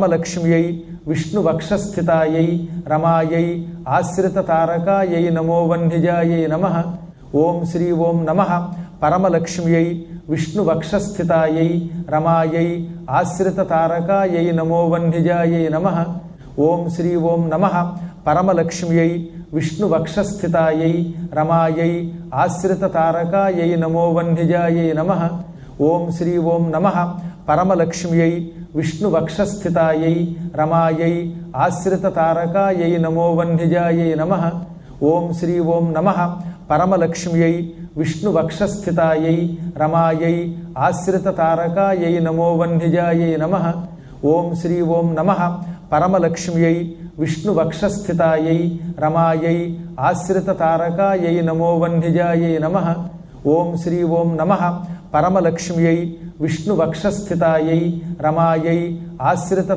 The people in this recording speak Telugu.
పరమలక్ష్మ్యై విష్ణువక్షస్థితాయై రమాయై ఆశ్రితతారకాయై నమో వన్నిజాయై నమ. ఓం శ్రీ ఓం నమ. పరమలక్ష్మ్యై విష్ణువక్షస్థితాయై రమాయై ఆశ్రితతారకాయై నమో వన్నిజాయై నమ. ఓం శ్రీ ఓం నమ. పరమలక్ష్మ్యై విష్ణువక్షస్థితాయై రమాయై ఆశ్రితతారకాయై నమో వన్నిజాయై నమ. ఓం శ్రీ ఓం నమ. పరమలక్ష్మ్యై విష్ణువక్షస్థితాయై రమాయై ఆశ్రితతారకాయై నమో వన్నిజాయై నమ. ఓం శ్రీ ఓం నమ. పరమలక్ష్మ్యై విష్ణువక్షస్థితాయై రమాయై ఆశ్రితతారకాయై నమో వన్నిజాయై నమ. ఓం శ్రీ ఓం నమ. పరమలక్ష్మ్యై విష్ణువక్షస్థితాయై రమాయై ఆశ్రితతారకాయై నమో వన్నిజాయై నమ. ఓం శ్రీ ఓం నమ. పరమలక్ష్మ్యై విష్ణువక్షస్థితాయై రమాయై ఆశ్రిత